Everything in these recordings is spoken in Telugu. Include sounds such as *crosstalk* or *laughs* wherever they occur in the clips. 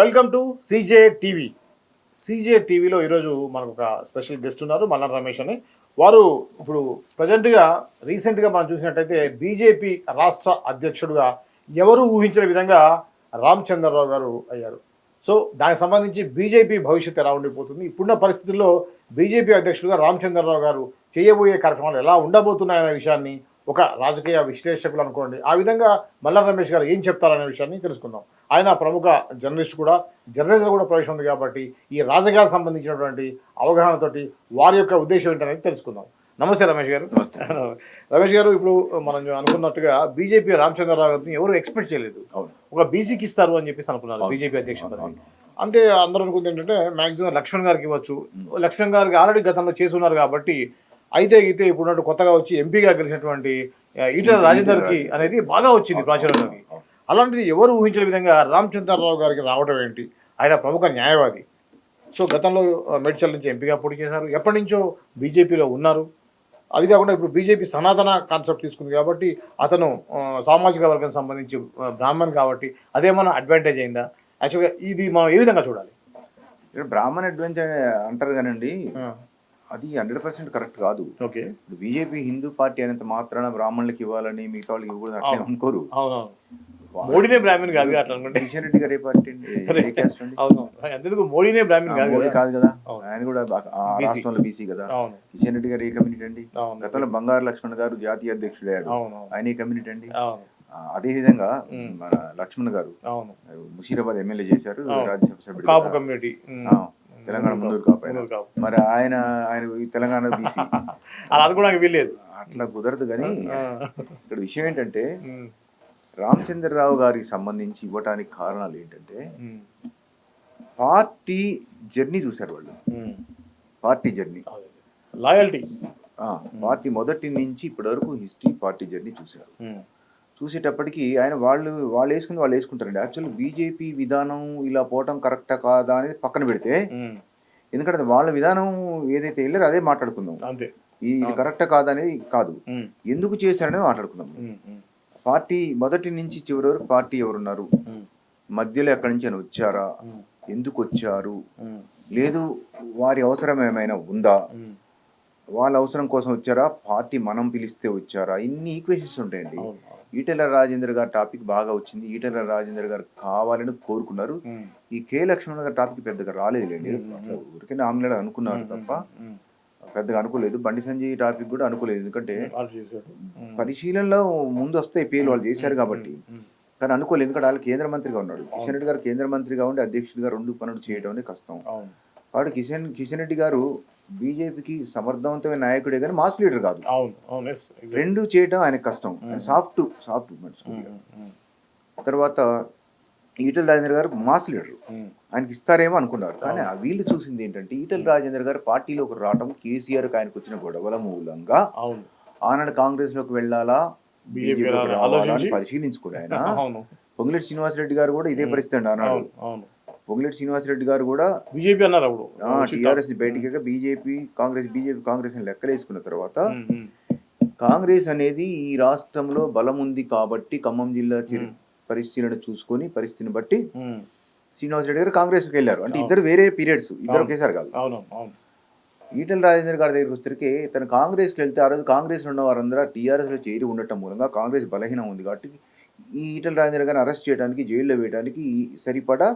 Welcome to CJ TV. CJ టీవీలో ఈరోజు మనకు ఒక స్పెషల్ గెస్ట్ ఉన్నారు మల్లన్ రమేష్ అని. వారు ఇప్పుడు ప్రజెంట్గా రీసెంట్గా మనం చూసినట్టయితే బీజేపీ రాష్ట్ర అధ్యక్షుడుగా ఎవరు ఊహించిన విధంగా రామచంద్రరావు గారు అయ్యారు. సో దానికి సంబంధించి బీజేపీ భవిష్యత్తు ఎలా ఉండిపోతుంది ఇప్పుడున్న పరిస్థితుల్లో బీజేపీ అధ్యక్షుడుగా రామచంద్రరావు గారు చేయబోయే కార్యక్రమాలు ఎలా ఉండబోతున్నాయనే విషయాన్ని ఒక రాజకీయ విశ్లేషకులు అనుకోండి. ఆ విధంగా మల్లా రమేష్ గారు ఏం చెప్తారనే విషయాన్ని తెలుసుకుందాం. ఆయన ప్రముఖ జర్నలిస్ట్ కూడా జర్నలిస్ట్ కూడా ప్రవేశం ఉంది కాబట్టి ఈ రాజకీయాలకు సంబంధించినటువంటి అవగాహనతోటి వారి యొక్క ఉద్దేశం ఏంటనేది తెలుసుకుందాం. నమస్తే రమేష్ గారు. రమేష్ గారు ఇప్పుడు మనం అనుకున్నట్టుగా బీజేపీ రామచంద్రరావు గారిని ఎవరు ఎక్స్పెక్ట్ చేయలేదు. ఒక బీసీకి ఇస్తారు అని చెప్పేసి అనుకున్నారు. బీజేపీ అధ్యక్ష పదవి. అంటే అందరూ అనుకుంది ఏంటంటే మాక్సిమం లక్ష్మణ్ గారికి ఇవ్వచ్చు. లక్ష్మణ్ గారికి ఆల్రెడీ గతంలో చేసి ఉన్నారు కాబట్టి అయితే అయితే ఇప్పుడు కొత్తగా వచ్చి ఎంపీగా గెలిచినటువంటి ఈటెల రాజేందర్కి అనేది బాగా వచ్చింది ప్రాచుర్యంలోకి. అలాంటిది ఎవరు ఊహించిన విధంగా రామచంద్రరావు గారికి రావడం ఏంటి? ఆయన ప్రముఖ న్యాయవాది. సో గతంలో మేడ్చల్ నుంచి ఎంపీగా పోటీ చేశారు. ఎప్పటి నుంచో బీజేపీలో ఉన్నారు. అది కాకుండా ఇప్పుడు బీజేపీ సనాతన కాన్సెప్ట్ తీసుకుంది కాబట్టి అతను సామాజిక వర్గం సంబంధించి బ్రాహ్మణ్ కాబట్టి అదేమన్నా అడ్వాంటేజ్ అయిందా? యాక్చువల్గా ఇది మనం ఏ విధంగా చూడాలి? బ్రాహ్మణ్ అడ్వెంచర్ అంటారు కానండి అది హండ్రెడ్ పర్సెంట్ కరెక్ట్ కాదు. ఓకే. ఇప్పుడు బీజేపీ హిందూ పార్టీ అనేంత మాత్రాన బ్రాహ్మణులకి ఇవ్వాలని మిగతా వాళ్ళకి ఇవ్వకూడదు అట్లే. అనుకోరు. మోడీనే బ్రాహ్మణ్ కాదు అట్లా అనుకుంటే. కిషన్ రెడ్డి గారు ఏ పార్టీ అండి? మోడీనే బ్రాహ్మణ్ కాదు మోడీ కదా. ఆయన కూడా. రాష్ట్రంలో బీసీ కదా. కిషన్ రెడ్డి గారు ఏ కమ్యూనిటీ అండి? గతంలో బంగారు లక్ష్మణ్ గారు జాతీయ అధ్యక్షుడు అయ్యాడు. ఆయన ఏ కమ్యూనిటీ అండి? అదే విధంగా. మన లక్ష్మణ్ గారు అవును. ముషీరాబాద్ ఎమ్మెల్యే చేశారు. రాజ్యసభ సభ్యుడు. కమ్యూనిటీ. తెలంగాణ కాపు మరి ఆయన ఆయన తెలంగాణ బీసీ *laughs* అలా అనుకోవడానికి వీల్లేదు అట్లా కుదరదు కానీ. ఇక్కడ విషయం ఏంటంటే. రామచంద్రరావు గారికి సంబంధించి ఇవ్వటానికి కారణాలు ఏంటంటే. పార్టీ జర్నీ చూశారు వాళ్ళు. Party journey. లాయల్టీ పార్టీ మొదటి నుంచి ఇప్పటి వరకు హిస్టరీ పార్టీ జర్నీ చూశారు. చూసేటప్పటికి ఆయన వాళ్ళు వాళ్ళు వేసుకుని వాళ్ళు వేసుకుంటారండి యాక్చువల్లీ బీజేపీ విధానం ఇలా పోవటం కరెక్టా కాదా అనేది పక్కన పెడితే. ఎందుకంటే వాళ్ళ విధానం ఏదైతే వెళ్ళారో అదే మాట్లాడుకుందాం అంతే ఇది కరెక్టా కాదా అనేది కాదు. ఎందుకు చేశారనేది మాట్లాడుకుందాం. పార్టీ మొదటి నుంచి చివరి వరకు పార్టీ ఎవరున్నారు. మధ్యలో ఎక్కడి నుంచి అయినా వచ్చారా. ఎందుకు వచ్చారు. లేదు వారి అవసరం ఏమైనా ఉందా. వాళ్ళ అవసరం కోసం వచ్చారా? పార్టీ మనం పిలిస్తే వచ్చారా? ఇన్ని ఈక్వేషన్స్ ఉంటాయండి. ఈటెల రాజేందర్ గారి టాపిక్ బాగా వచ్చింది. ఈటెల రాజేందర్ గారు కావాలని కోరుకున్నారు. ఈ కే లక్ష్మణ్ గారి టాపిక్ పెద్దగా రాలేదులేండి. ఊరికే ఆమ్లెట్ అనుకున్నారు తప్ప. పెద్దగా అనుకోలేదు. బండి సంజయ్ టాపిక్ కూడా అనుకోలేదు. ఎందుకంటే. పరిశీలనలో ముందు వస్తాయి పేర్లు వాళ్ళు చేశారు కాబట్టి. కానీ అనుకోలేదు. ఎందుకంటే వాళ్ళు కేంద్ర మంత్రిగా ఉన్నాడు కిషన్ రెడ్డి గారు కేంద్ర మంత్రిగా ఉండి అధ్యక్షుడిగా రెండు పనులు చేయడం అనేది కష్టం. వాడు కిషన్ కిషన్ రెడ్డి గారు బీజేపీకి సమర్థవంతమైన నాయకుడే కానీ మాస్ లీడర్ కాదు. రెండు చేయడం ఆయనకు కష్టం. ఆయన సాఫ్ట్ సాఫ్ట్. తర్వాత ఈటల రాజేంద్ర గారు మాస్ లీడర్. ఆయనకి ఇస్తారేమో అనుకున్నారు. కానీ వీళ్ళు చూసింది ఏంటంటే ఈటల రాజేంద్ర గారు పార్టీలోకి రావడం కేసీఆర్కి ఆయనకు వచ్చిన గొడవల మూలంగా ఆనాడు కాంగ్రెస్లోకి వెళ్ళాలా ఆలోచించి? పరిశీలించుకుని ఆయన. *laughs* పొంగులేటి శ్రీనివాసరెడ్డి గారు కూడా ఇదే పరిస్థితి అండి ఆనాడు. పొంగులేటి శ్రీనివాసరెడ్డి గారు కూడా బీజేపీ అన్నారు అప్పుడు. టీఆర్ఎస్ బయటికి బీజేపీ కాంగ్రెస్ బీజేపీ కాంగ్రెస్ లెక్కలేసుకున్న తర్వాత. కాంగ్రెస్ అనేది ఈ రాష్ట్రంలో బలం ఉంది కాబట్టి ఖమ్మం జిల్లా పరిశీలన చూసుకొని పరిస్థితిని బట్టి. శ్రీనివాసరెడ్డి గారు కాంగ్రెస్కి వెళ్ళారు. అంటే ఇద్దరు వేరే పీరియడ్స్ ఇద్దరు ఒకేసారి కాదు. ఈటల రాజేందర్ గారి దగ్గరికి వచ్చరికి తను కాంగ్రెస్కి వెళ్తే ఆ రోజు కాంగ్రెస్లో ఉన్న వారందరూ టీఆర్ఎస్లో చేరి ఉండటం మూలంగా కాంగ్రెస్ బలహీనం ఉంది కాబట్టి ఈ ఈటల రాజేందర్ గారిని అరెస్ట్ చేయడానికి జైల్లో వేయడానికి సరిపడా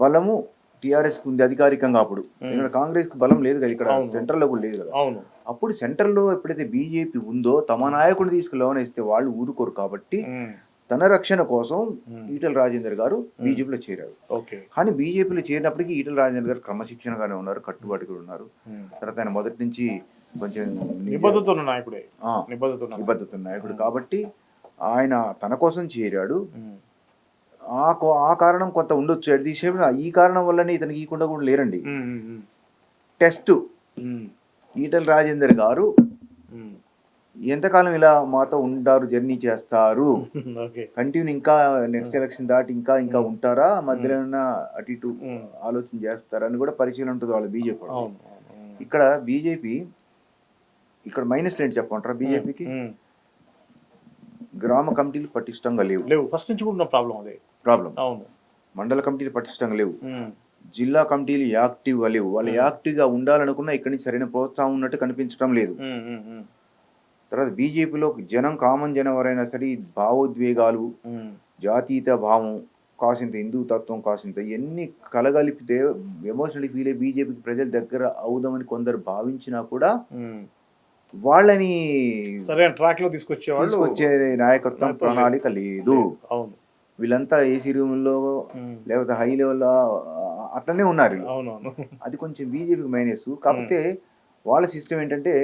బలము టీఆర్ఎస్కి ఉంది అధికారికంగా అప్పుడు. ఇక్కడ కాంగ్రెస్కి బలం లేదు కదా ఇక్కడ సెంట్రల్లో కూడా లేదు కదా. అవును. అప్పుడు సెంట్రల్లో ఎప్పుడైతే బీజేపీ ఉందో తమ నాయకుడిని తీసుకు లోన్ ఇస్తే వాళ్ళు ఊరుకోరు కాబట్టి. తన రక్షణ కోసం ఈటల రాజేందర్ గారు బీజేపీలో చేరారు. ఓకే. కానీ బీజేపీలో చేరినప్పటికీ ఈటల రాజేందర్ గారు క్రమశిక్షణగానే ఉన్నారు కట్టుబాటుగా ఉన్నారు. తర్వాత ఆయన మొదటి నుంచి కొంచెం నాయకుడే. కాబట్టి ఆయన తన కోసం చేరాడు. ఆ ఆ కారణం కొంత ఉండొచ్చు. అట్ ది సేమ్ ఈ కారణం వల్లనే ఇతనికి ఈకుండా కూడా లేరండి. టెస్ట్. ఈటల రాజేందర్ గారు. ఎంతకాలం ఇలా మాతో ఉంటారు జర్నీ చేస్తారు? *laughs* కంటిన్యూ ఇంకా నెక్స్ట్ ఎలక్షన్ దాటి ఇంకా ఇంకా ఉంటారా? మధ్యలో ఏమన్నా అటు ఇటు ఆలోచన చేస్తారా అని కూడా పరిశీలన ఉంటుంది వాళ్ళ బీజేపీ. ఇక్కడ బీజేపీ ఇక్కడ మైనస్ ఏంటి చెప్పమంటారా బీజేపీకి. గ్రామ కమిటీలు పటిష్టంగా లేవు. లేవు. ఫస్ట్ నుంచి కూడా ప్రాబ్లం అదే. ప్రాబ్లం అవును. మండల కమిటీలు పటిష్టంగా లేవు. జిల్లా కమిటీలు యాక్టివ్గా లేవు. వాళ్ళు యాక్టివ్గా ఉండాలనుకున్నా ఇక్కడి నుంచి సరైన ప్రోత్సాహం ఉన్నట్టు కనిపించడం లేదు. తర్వాత బీజేపీలో జనం కామన్ జనం ఎవరైనా సరే భావోద్వేగాలు జాతీయత భావం కాసింత హిందూ తత్వం కాసింత ఇవన్నీ కలగలిపితే ఎమోషనల్ ఫీల్ అయ్యి బీజేపీకి ప్రజల దగ్గర అవుదామని కొందరు భావించినా కూడా. వాళ్ళని సరైన ట్రాక్లో తీసుకొచ్చేవాళ్ళు తీసుకొచ్చే నాయకత్వం ప్రణాళిక లేదు. అవును. వీళ్ళంతా ఏసీ రూమ్లో లేకపోతే హై లెవెల్లో అట్లనే ఉన్నారు అది కొంచెం బీజేపీకి మైనస్. కాకపోతే వాళ్ళ సిస్టమ్ ఏంటంటే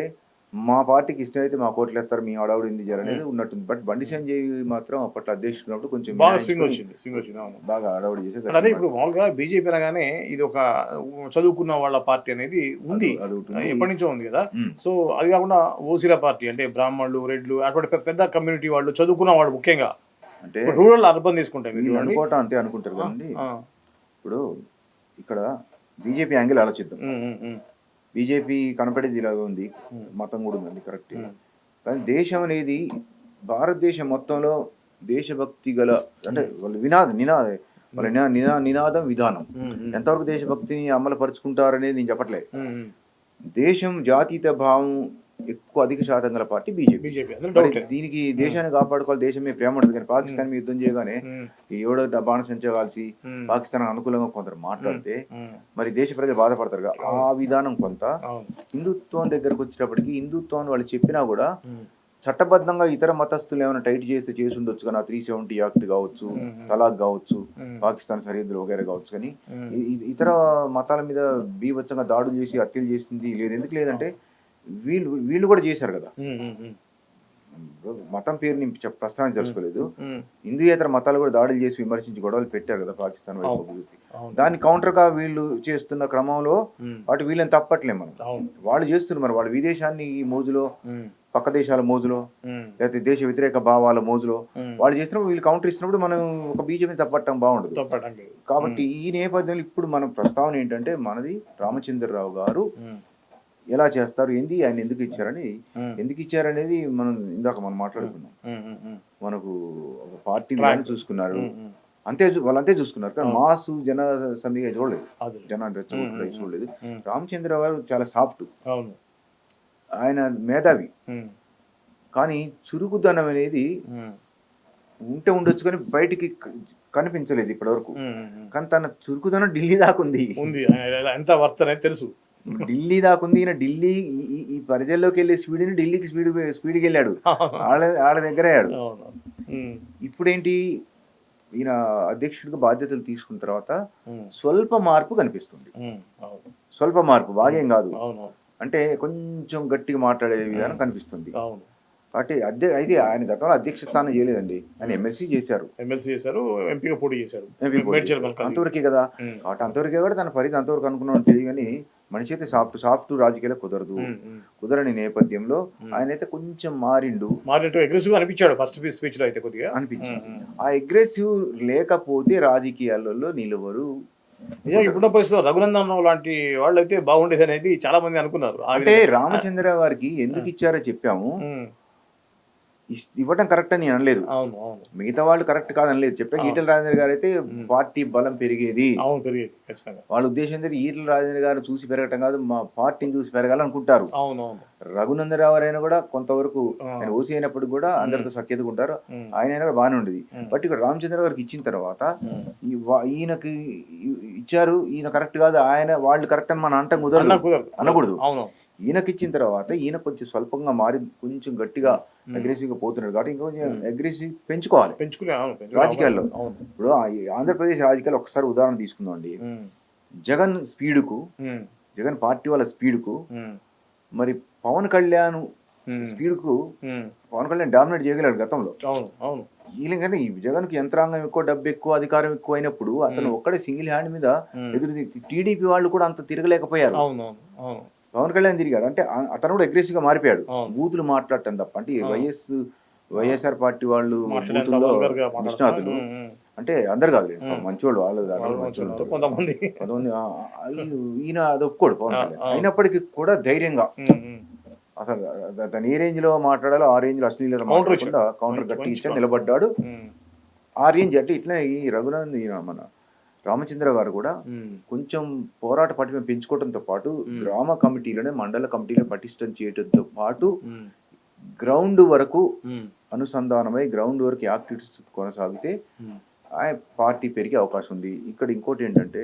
మా పార్టీకి ఇష్టమైతే మా కోట్లు ఎత్తారు మీ ఆడవుడు ఇంది జరనేది ఉన్నట్టుంది. బట్ బండి సంజయ్ మాత్రం అప్పట్లో అధ్యక్షుడు కొంచెం బాగా స్వింగ్ వచ్చింది స్వింగ్ వచ్చింది అవును. బాగా ఆడవుడు చేసి అంటే అదే ఇప్పుడు మామూలుగా బీజేపీ అనగానే ఇది ఒక చదువుకున్న వాళ్ళ పార్టీ అనేది ఉంది. ఎప్పటి నుంచో ఉంది కదా. సో అది కాకుండా ఓసీల పార్టీ అంటే బ్రాహ్మణులు రెడ్లు అటువంటి పెద్ద- పెద్ద కమ్యూనిటీ వాళ్ళు చదువుకున్న వాళ్ళు ముఖ్యంగా. అంటే రూరల్ అర్బన్ తీసుకుంటాం మీరు. అనుకోవటం అంటే అనుకుంటారు కదండి. ఇప్పుడు ఇక్కడ బీజేపీ యాంగిల్ ఆలోచిద్దాం. బీజేపీ కనపడేది ఇలాగ ఉంది మతం కూడా ఉందండి కరెక్ట్. కానీ దేశం అనేది భారతదేశం మొత్తంలో దేశభక్తి గల అంటే వాళ్ళు వినాద నినాద వాళ్ళ నినా నినా నినాదం విధానం. ఎంతవరకు దేశభక్తిని అమలు పరుచుకుంటారనేది నేను చెప్పట్లేదు. దేశం జాతీయత భావం ఎక్కువ అధిక శాతం గల పార్టీ బీజేపీ. దీనికి దేశాన్ని కాపాడుకోవాలి దేశం మీద ప్రేమ ఉంటుంది కానీ పాకిస్తాన్ మీద యుద్ధం చేయగానే బాణసంచ కాల్సి ఉమ్, పాకిస్తాన్ అనుకూలంగా కొందరు మాట్లాడితే మరి దేశ ప్రజలు బాధపడతారు. ఆ విధానం కొంత హిందుత్వం దగ్గరకు వచ్చేటప్పటికి హిందుత్వం వాళ్ళు చెప్పినా కూడా చట్టబద్ధంగా ఇతర మతస్థులు ఏమైనా టైట్ చేస్తే చేసి ఉండొచ్చు కానీ త్రీ సెవెంటీ యాక్ట్ కావచ్చు తలాక్ కావచ్చు పాకిస్తాన్ సరిహద్దులు వగేరే కావచ్చు కానీ ఇతర మతాల మీద బీభత్సంగా దాడులు చేసి హత్యలు చేసింది లేదు. ఎందుకు లేదంటే వీళ్ళు వీళ్ళు కూడా చేశారు కదా. మతం పేరు నేను ప్రస్తావన తెలుసుకోలేదు. హిందూయేతర మతాలు కూడా దాడులు చేసి విమర్శించి గొడవలు పెట్టారు కదా పాకిస్తాన్ వైపు దాని కౌంటర్గా వీళ్ళు చేస్తున్న క్రమంలో వాటి వీళ్ళని తప్పట్లే మనం. వాళ్ళు చేస్తున్నారు మరి వాళ్ళు విదేశాన్ని ఈ మోజులో పక్క దేశాల మోజులో లేకపోతే దేశ వ్యతిరేక భావాల మోజులో. వాళ్ళు చేసినప్పుడు వీళ్ళు కౌంటర్ ఇస్తున్నప్పుడు మనం ఒక బీజేపీని తప్పట్టడం బాగుండదు. కాబట్టి ఈ నేపథ్యంలో ఇప్పుడు మన ప్రస్తావన ఏంటంటే మనది రామచంద్రరావు గారు ఎలా చేస్తారు ఏంది ఆయన ఎందుకు ఇచ్చారని ఎందుకు ఇచ్చారనేది మనం ఇందాక మనం మాట్లాడుకున్నాం. మనకు ఒక పార్టీ చూసుకున్నారు. అంతే చూ- వాళ్ళు అంతే చూసుకున్నారు. కానీ మాసు జన సమిగా చూడలేదు. రెచ్చగొట్టడం చూడలేదు. రామచంద్ర గారు చాలా సాఫ్ట్. ఆయన మేధావి. కానీ చురుకుదనం అనేది ఉంటే ఉండొచ్చు కానీ బయటికి కనిపించలేదు ఇప్పటివరకు. ఉమ్, ఉమ్. కానీ తన చురుకుదనం ఢిల్లీ దాకుంది ఉంది. ఎంత వర్త్ అనేది తెలుసు. *laughs* ఢిల్లీ దాకుంది ఈయన ఢిల్లీ ఈ- పరిధిలోకి వెళ్ళే స్పీడ్ని ఢిల్లీకి స్పీడ్ స్పీడ్కి వెళ్ళాడు. వాళ్ళ వాళ్ళ దగ్గర అయ్యాడు ఇప్పుడేంటి? ఈయన అధ్యక్షుడిగా బాధ్యతలు తీసుకున్న తర్వాత స్వల్ప మార్పు కనిపిస్తుంది. స్వల్ప మార్పు బాగేం కాదు. అంటే కొంచెం గట్టిగా మాట్లాడే విధానం కనిపిస్తుంది. కాబట్టి అధ్య అయితే ఆయన గతంలో అధ్యక్ష స్థానం చేయలేదండి. ఆయన ఎమ్మెల్సీ చేశారు. ఎమ్మెల్సీ చేశారు ఎంపీగా పోటీ చేశారు. అంతవరకే కదా. కాబట్టి అంతవరకే కూడా తన పరిధి అంతవరకు అనుకున్నాడు తెలియదు కానీ మనిషి అయితే సాఫ్ట్ సాఫ్ట్ రాజకీయాలు కుదరదు. కుదరని నేపథ్యంలో ఆయన అయితే కొంచెం మారిండు. మారినట్టు అగ్రెసివ్ అనిపించాడు ఫస్ట్ స్పీచ్లో అయితే కొద్దిగా. అనిపించింది. ఆ అగ్రెసివ్ లేకపోతే రాజకీయాలలో నిలవరు. నిజంగా ఇప్పుడున్న పరిస్థితిలో రఘునందన్ లాంటి వాళ్ళు అయితే బాగుండేది అనేది చాలా మంది అనుకున్నారు. అంటే. రామచంద్ర గారికి ఎందుకు ఇచ్చారో చెప్పాము. ఇవ్వటం కరెక్ట్ అని నేను అనలేదు. అవును అవును. మిగతా వాళ్ళు కరెక్ట్ కాదనలేదు. చెప్పా ఈటల రాజేంద్ర గారు అయితే పార్టీ బలం పెరిగేది. అవును పెరిగేది. ఖచ్చితంగా. వాళ్ళ ఉద్దేశం ఏంటంటే ఈటల రాజేంద్ర గారిని చూసి పెరగటం కాదు మా పార్టీని చూసి పెరగాలనుకుంటారు. అవును అవును. రఘునందరావు అయినా కూడా కొంతవరకు. ఆయన ఓసీ అయినప్పుడు కూడా అందరితో సఖ్యతగా ఉంటారు. ఆయన అయినా కూడా బాగానే ఉండేది. బట్ ఇక్కడ రామచంద్ర గారికి ఇచ్చిన తర్వాత ఈయనకి ఇచ్చారు ఈయన కరెక్ట్ కాదు ఆయన వాళ్ళు కరెక్ట్ అని మన అంటం కుదరదు. అనకూడదు. అవును. ఈయనకి ఇచ్చిన తర్వాత ఈయన కొంచెం స్వల్పంగా మారి కొంచెం గట్టిగా అగ్రెసివ్గా పోతున్నాడు కాబట్టి ఇంకా కొంచెం అగ్రెసివ్ పెంచుకోవాలి. పెంచుకునే రాజకీయాల్లో. ఇప్పుడు ఆంధ్రప్రదేశ్ రాజకీయాలు ఒకసారి ఉదాహరణ తీసుకుందాం అండి. ఉమ్, జగన్ స్పీడుకు ఉమ్, జగన్ పార్టీ వాళ్ళ స్పీడుకు ఉమ్, మరి పవన్ కళ్యాణ్ ఉమ్, స్పీడ్కు ఉమ్. పవన్ కళ్యాణ్ డామినేట్ చేయగలడు గతంలో. వీళ్ళకంటే ఈ జగన్కి యంత్రాంగం ఎక్కువ డబ్బు ఎక్కువ అధికారం ఎక్కువ అయినప్పుడు అతను ఒక్కడే సింగిల్ హ్యాండ్ మీద. ఎదురు టీడీపీ వాళ్ళు కూడా అంత తిరగలేకపోయారు. పవన్ కళ్యాణ్ తిరిగాడు అంటే అతను కూడా అగ్రెసివ్గా మారిపోయాడు. బూతులు మాట్లాడటం తప్ప అంటే వైఎస్ వైఎస్ఆర్ పార్టీ వాళ్ళు బూతుల్లో. నిష్ణాతులు. అంటే అందరు కాదు మంచివాళ్ళు వాళ్ళు. కొంతమంది కొంతమంది ఈయన అది ఒప్పుకోడు పవన్ కళ్యాణ్. అయినప్పటికీ కూడా ధైర్యంగా. అసలు అతను ఏ రేంజ్లో మాట్లాడాలో ఆ రేంజ్లో ఇచ్చాడు. కౌంటర్ ఇచ్చాడు counter. నిలబడ్డాడు ఆ రేంజ్ అంటే ఇట్లా ఈ రఘునంద్ ఈయన మన రామచంద్ర గారు కూడా కొంచెం పోరాట పటిమ పెంచుకోవడంతో పాటు. గ్రామ కమిటీలను మండల కమిటీలను పటిష్టం చేయడంతో పాటు గ్రౌండ్ వరకు అనుసంధానమై గ్రౌండ్ వరకు యాక్టివిటీస్ కొనసాగితే పార్టీ పెరిగే అవకాశం ఉంది. ఇక్కడ ఇంకోటి ఏంటంటే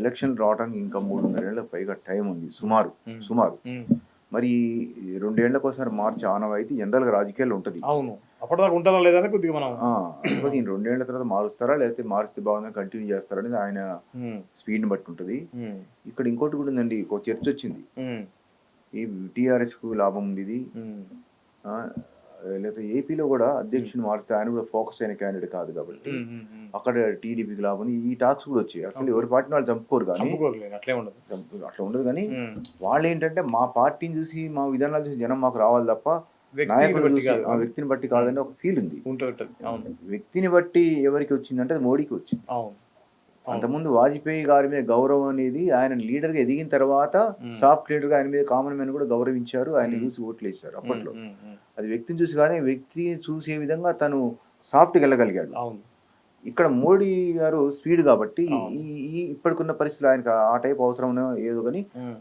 ఎలక్షన్ రావడానికి ఇంకా మూడున్నర ఏళ్ళ పైగా టైం ఉంది. సుమారు. సుమారు. మరి ఈ రెండేళ్ళకోసారి మార్చి ఆనవాయితీ జనరల్గా రాజకీయాల్లో ఉంటుంది. అవును. అప్పటిదాకా ఉంటారా లేదని కొద్దిగా మనం ఆ, కాకపోతే ఈ రెండేళ్ళ తర్వాత మారుస్తారా? లేకపోతే మారిస్తే బాగుందని కంటిన్యూ చేస్తారా అనేది ఆయన ఉమ్, స్పీడ్ని బట్టి ఉంటుంది. ఇక్కడ ఇంకోటి కూడా ఉందండి ఒక చర్చ వచ్చింది. ఈ టీఆర్ఎస్కు లాభం ఉంది ఇది. లేకపోతే ఏపీలో కూడా అధ్యక్షుని మారిస్తే ఆయన కూడా ఫోకస్ అయిన క్యాండిడేట్ కాదు కాబట్టి. అక్కడ టీడీపీకి లాభం. ఈ టాక్స్ కూడా వచ్చాయి. యాక్చువల్లీ ఎవరి పార్టీని వాళ్ళు చంపుకోరు కానీ అట్లే ఉండదు. అట్లా కానీ వాళ్ళు ఏంటంటే మా పార్టీని చూసి మా విధానాలు చూసి జనం మాకు రావాలి తప్ప వ్యక్తిని. ఆ వ్యక్తిని బట్టి కాదని ఒక ఫీల్ ఉంది. వ్యక్తిని బట్టి ఎవరికి వచ్చిందంటే అది మోడీకి వచ్చింది. అంతకుముందు వాజ్పేయి గారి మీద గౌరవం అనేది ఆయన లీడర్గా ఎదిగిన తర్వాత సాఫ్ట్ లీడర్గా ఆయన మీద కామన్ మ్యాన్ కూడా గౌరవించారు ఆయన చూసి ఓట్లు వేశారు అప్పట్లో. అది వ్యక్తిని చూసి కానీ వ్యక్తి చూసే విధంగా తను సాఫ్ట్ వెళ్ళగలిగాడు. ఇక్కడ మోడీ గారు స్పీడ్ కాబట్టి ఈ ఇప్పటికున్న పరిస్థితులు ఆయనకు ఆ టైప్ అవసరం ఏదో కానీ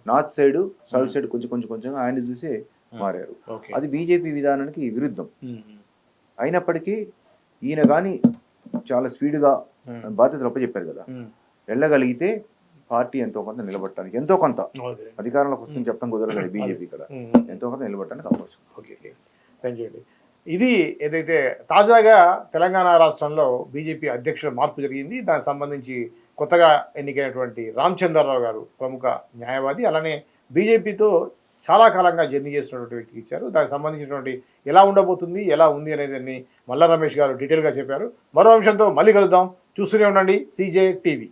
నార్త్ సైడ్ సౌత్ సైడ్ కొంచెం కొంచెం కొంచెం ఆయన చూసే మారారు. ఓకే అది బీజేపీ విధానానికి విరుద్ధం. ఉమ్, అయినప్పటికీ ఈయన కానీ చాలా స్పీడ్గా బాధ్యతలు అప్పచెప్పారు కదా. వెళ్ళగలిగితే పార్టీ ఎంతో కొంత నిలబట్టడానికి ఎంతో కొంత అధికారంలోకి వస్తుంది చెప్పడం కుదరదు బీజేపీ ఇక్కడ ఎంతో కొంత నిలబట్టడానికి అవకాశం ఓకే ఓకే థ్యాంక్ యూ అండి ఇది ఏదైతే తాజాగా తెలంగాణ రాష్ట్రంలో బీజేపీ అధ్యక్షుల మార్పు జరిగింది దానికి సంబంధించి కొత్తగా ఎన్నికైనటువంటి రామచంద్రరావు గారు ప్రముఖ న్యాయవాది అలానే బీజేపీతో చాలా కాలంగా జర్నీ చేస్తున్నటువంటి వ్యక్తికి ఇచ్చారు. దానికి సంబంధించినటువంటి ఎలా ఉండబోతుంది ఎలా ఉంది అనేది మల్లా రమేష్ గారు డీటెయిల్గా చెప్పారు. మరో అంశంతో మళ్ళీ కలుద్దాం. చూస్తూనే ఉండండి. CJ TV.